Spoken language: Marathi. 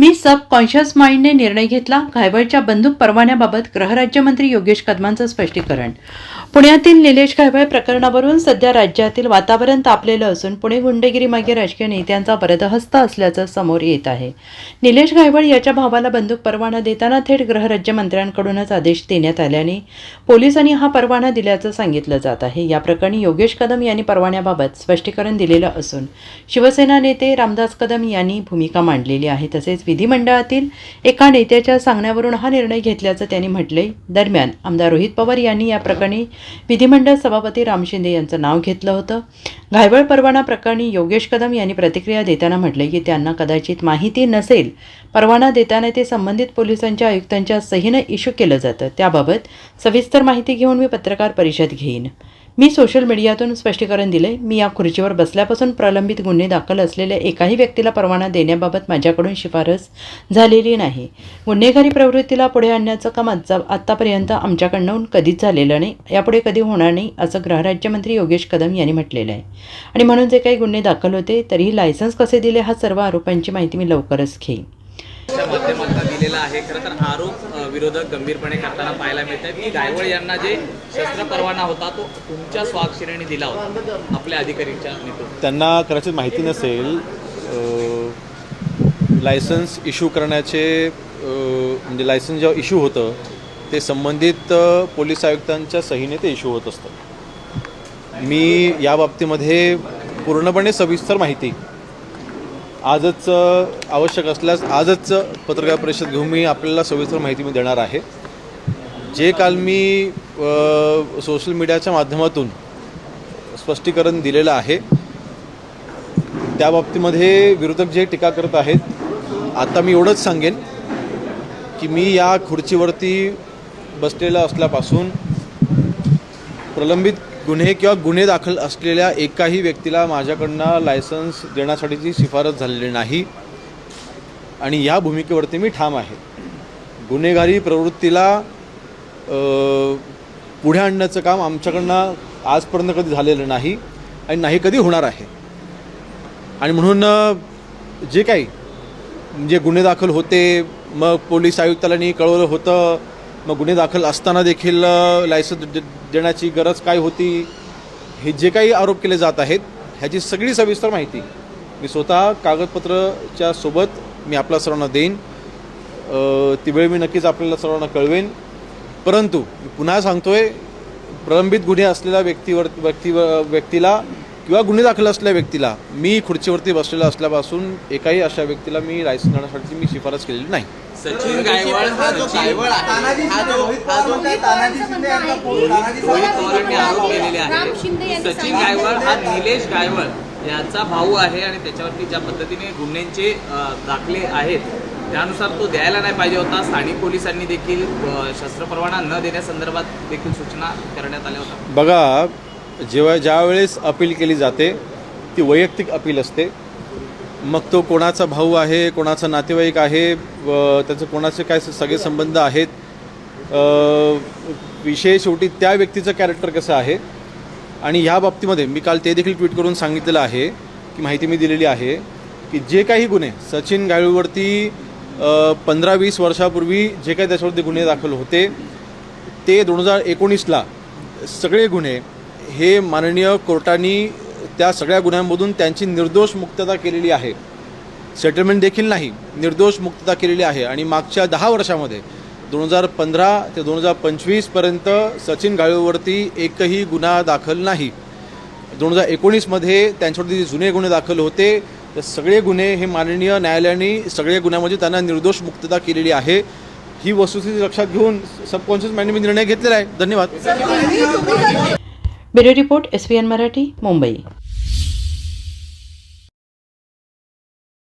मी सबकॉन्शियस माइंडने निर्णय घेतला. घायवळच्या बंदूक परवान्याबाबत गृहराज्यमंत्री योगेश कदमांचं स्पष्टीकरण. पुण्यातील निलेश घायवळ प्रकरणावरून सध्या राज्यातील वातावरण तापलेलं असून पुणे गुंडगिरीमागे राजकीय नेत्यांचा बरदहस्त असल्याचं समोर येत आहे. निलेश घायवळ याच्या भावाला बंदूक परवाना देताना थेट गृहराज्यमंत्र्यांकडूनच आदेश देण्यात आल्याने पोलिसांनी हा परवाना दिल्याचं सांगितलं जात आहे. या प्रकरणी योगेश कदम यांनी परवान्याबाबत स्पष्टीकरण दिलेलं असून शिवसेना नेते रामदास कदम यांनी भूमिका मांडलेली आहे. तसेच विधिमंडळातील एका नेत्याच्या सांगण्यावरून हा निर्णय घेतल्याचं त्यांनी म्हटले दरम्यान आमदार रोहित पवार यांनी या प्रकरणी विधिमंडळ सभापती राम शिंदे यांचं नाव घेतलं होतं. घायवळ परवाना प्रकरणी योगेश कदम यांनी प्रतिक्रिया देताना म्हटले की त्यांना कदाचित माहिती नसेल. परवाना देताना ते संबंधित पोलिसांच्या आयुक्तांच्या सहीनं इश्यू केलं जातं. त्याबाबत सविस्तर माहिती घेऊन मी पत्रकार परिषद घेईन. मी सोशल मीडियातून स्पष्टीकरण दिले मी या खुर्चीवर बसल्यापासून प्रलंबित गुन्हे दाखल असलेल्या एकाही व्यक्तीला परवाना देण्याबाबत माझ्याकडून शिफारस झालेली नाही. गुन्हेगारी प्रवृत्तीला पुढे आणण्याचं काम आजचा आत्तापर्यंत आमच्याकडनं कधीच झालेलं नाही. यापुढे कधी होणार नाही असं गृहराज्यमंत्री योगेश कदम यांनी म्हटलेलं आहे. आणि म्हणून जे काही गुन्हे दाखल होते तरीही लायसन्स कसे दिले हा सर्व आरोपांची माहिती मी लवकरच घेईन. माध्यमातून दिलेला आहे. खरं तर आरोप विरोधक गंभीरपणे करताना पाहायला मिळत आहे की गायवळ यांना जे शस्त्र परवाना होता तो तुमच्या स्वाक्षरीने दिला होता आपल्या अधिकारीच्या नेतृत्वात. त्यांना कदाचित माहिती नसेल लायसन्स इश्यू करण्याचे म्हणजे लायसन्स जेव्हा इश्यू होतं ते संबंधित पोलीस आयुक्तांच्या सहीने ते इश्यू होत असतं. मी या बाबतीमध्ये पूर्णपणे सविस्तर माहिती आजच आवश्यक असल्यास आजच पत्रकार परिषद घेऊन मी आपल्याला सविस्तर माहिती मी देणार आहे. जे काल मी सोशल मीडियाच्या माध्यमातून स्पष्टीकरण दिलेलं आहे त्या बाबतीमध्ये विरोधक जे टीका करत आहेत आता मी एवढंच सांगेन की मी या खुर्चीवरती बसलेला असल्यापासून प्रलंबित गुन्हे किंवा गुन्हे दाखल असलेल्या एकाही व्यक्तीला माझ्याकडनं लायसन्स देण्यासाठीची शिफारस झालेली नाही आणि या भूमिकेवरती मी ठाम आहे. गुन्हेगारी प्रवृत्तीला पुढे आणण्याचं काम आमच्याकडनं आजपर्यंत कधी झालेलं नाही आणि नाही कधी होणार आहे. आणि म्हणून जे काही जे गुन्हे दाखल होते मग पोलीस आयुक्तालानी कळवलं होतं मग गुन्हे दाखल असताना देखील लायसन्स दे- देण्याची गरज काय होती हे जे काही आरोप केले जात आहेत ह्याची सगळी सविस्तर माहिती मी स्वतः कागदपत्रच्या सोबत मी आपल्या सर्वांना देईन. ती वेळ मी नक्कीच आपल्याला सर्वांना कळवेन. परंतु मी पुन्हा सांगतोय प्रलंबित गुन्हे असलेल्या व्यक्तीवर व्यक्ती व्यक्तीला किंवा गुन्हे दाखल असलेल्या व्यक्तीला मी खुर्चीवरती बसलेला असल्यापासून एकाही अशा व्यक्तीला मी लायसन्स देण्यासाठी मी शिफारस केलेली नाही. सचिन गायवळ तानाजी शिंदे तानाजी रोहित पवारांनी आरोप केलेले आहे यांनी सचिन गायवळ हा निलेश गायवळ याचा भाऊ आहे आणि त्याच्यावरती ज्या पद्धतीने गुन्ह्यांचे दाखले आहेत त्यानुसार तो द्यायला नाही पाहिजे होता. स्थानिक पोलिसांनी देखील शस्त्र परवाना न देण्यासंदर्भात देखील सूचना करण्यात आल्या होत्या. बघा जेव्हा ज्या वेळेस अपील केली जाते ती वैयक्तिक अपील असते. मग तो कोणाचा भाऊ आहे कोणाचा नातेवाईक आहे व त्याचं कोणाचे काय सगळे संबंध आहेत विषय शेवटी त्या व्यक्तीचं कॅरेक्टर कसं आहे? आणि ह्या बाबतीमध्ये मी काल ते देखील ट्विट करून सांगितलेलं आहे की माहिती मी दिलेली आहे की जे काही गुन्हे सचिन गायळूवरती पंधरा वीस वर्षापूर्वी जे काही त्याच्यावरती गुन्हे दाखल होते ते दोन हजार एकोणीसला सगळे गुन्हे हे माननीय कोर्टानी त्या सगळ्या गुन्ह्यांमधून त्यांची निर्दोष मुक्तता केलेली आहे. सेटलमेंट देखील नाही निर्दोष मुक्तता केलेली आहे आणि मागच्या दहा वर्षामध्ये दोन हजार पंधरा ते दोन हजार पंचवीसपर्यंत सचिन गाळूवरती एकही गुन्हा दाखल नाही. दोन हजार एकोणीसमध्ये त्यांच्यावरती जे जुने गुन्हे दाखल होते. तर सगळे गुन्हे हे माननीय न्यायालयाने सगळे गुन्ह्यामध्ये त्यांना निर्दोष मुक्तता केलेली आहे. ही वस्तुस्थिती लक्षात घेऊन सबकॉन्शियस माइंडने मी निर्णय घेतलेला आहे. धन्यवाद. Bureau report S P N Marathi Mumbai.